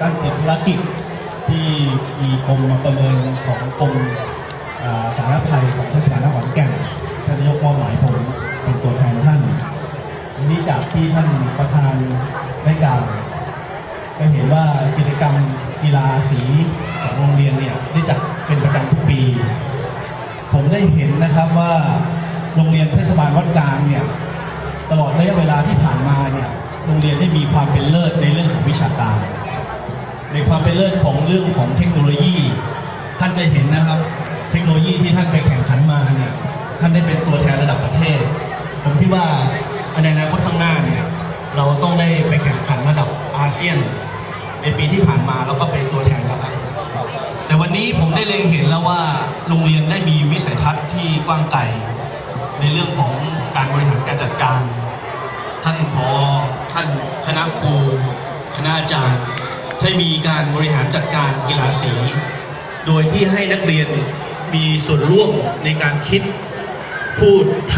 การติดธุรกิจที่มีกรมมาประเมินของกรมสารภัยของเทศบาลนครขอนแก่นท่านนายกมอบหมายผมเป็นตัวแทนท่านวันนี้จากที่ท่านประธานได้กล่าวก็เห็นว่ากิจกรรมกีฬาสีของโรงเรียนเนี่ยได้จัดเป็นประจำทุกปี ผมได้เห็นนะครับว่าโรงเรียนเทศบาลวัดกลางเนี่ยตลอดระยะเวลาที่ผ่านมาเนี่ยโรงเรียนได้มีความเป็นเลิศในเรื่องของวิชาการ ในความเป็นเลิศของเรื่องของเทคโนโลยี ท่านจะเห็นนะครับ เทคโนโลยีที่ท่านไปแข่งขันมาเนี่ยท่านได้เป็นตัวแทนระดับประเทศ ผมคิดว่าในอนาคตข้างหน้าเนี่ยเราต้องได้ไปแข่งขันระดับอาเซียน ในปีที่ผ่านมาเราก็เป็นตัวแทนแล้วครับแต่วันนี้ผมได้เล็งเห็นแล้วว่าโรงเรียนได้มีวิสัยทัศน์ที่กว้างไกลในเรื่องของการบริหารการจัดการ ท่านพอท่านคณะครูคณะอาจารย์ ได้มีการบริหารจัดการกีฬาสี โดยที่ให้นักเรียนมีส่วนร่วมในการคิดพูดท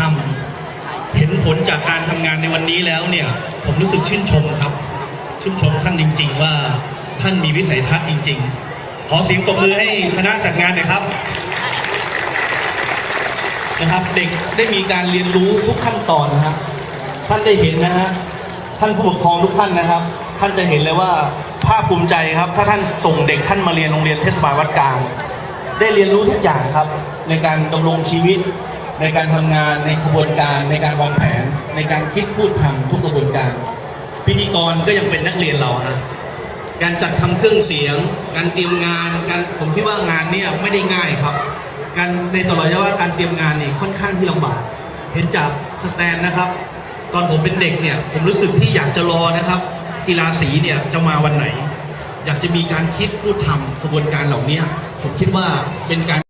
ำเห็นผลจากการทำงานในวันนี้แล้วเนี่ย ผมรู้สึกชื่นชมครับ ชื่นชมท่านจริง ๆ ว่าท่านมีวิสัยทัศน์จริง ๆ ขอเสียงปรบมือให้คณะจัดงานหน่อยครับนะครับเด็กได้มีการเรียนรู้ทุกขั้นตอนนะครับท่านได้เห็นนะฮะท่านผู้ปกครองทุกท่านนะครับ ท่านจะเห็นเลยว่า ภาคภูมิใจครับ ถ้าท่านส่งเด็กท่านมาเรียนโรงเรียนเทศบาลวัดกลาง ได้เรียนรู้ทุกอย่างครับ ในการดำรงชีวิต ในการทำงานในกระบวนการในการวางแผน ในการคิดพูดทำทุกกระบวนการ พิธีกรก็ยังเป็นนักเรียนเราฮะการจัดทำเครื่องเสียง การเตรียมงานการผมคิดว่างานเนี่ยไม่ได้ง่ายครับ การในตลอดระยะเวลาการเตรียมงานนี่ค่อนข้างที่ลำบาก เห็นจากสแตนนะครับ ตอนผมเป็นเด็กเนี่ยผมรู้สึกที่อยากจะรอนะครับ กีฬาสีเนี่ยจะมาวันไหน อยากจะมีการคิดพูดทำกระบวนการเหล่านี้ผมคิดว่าเป็นการ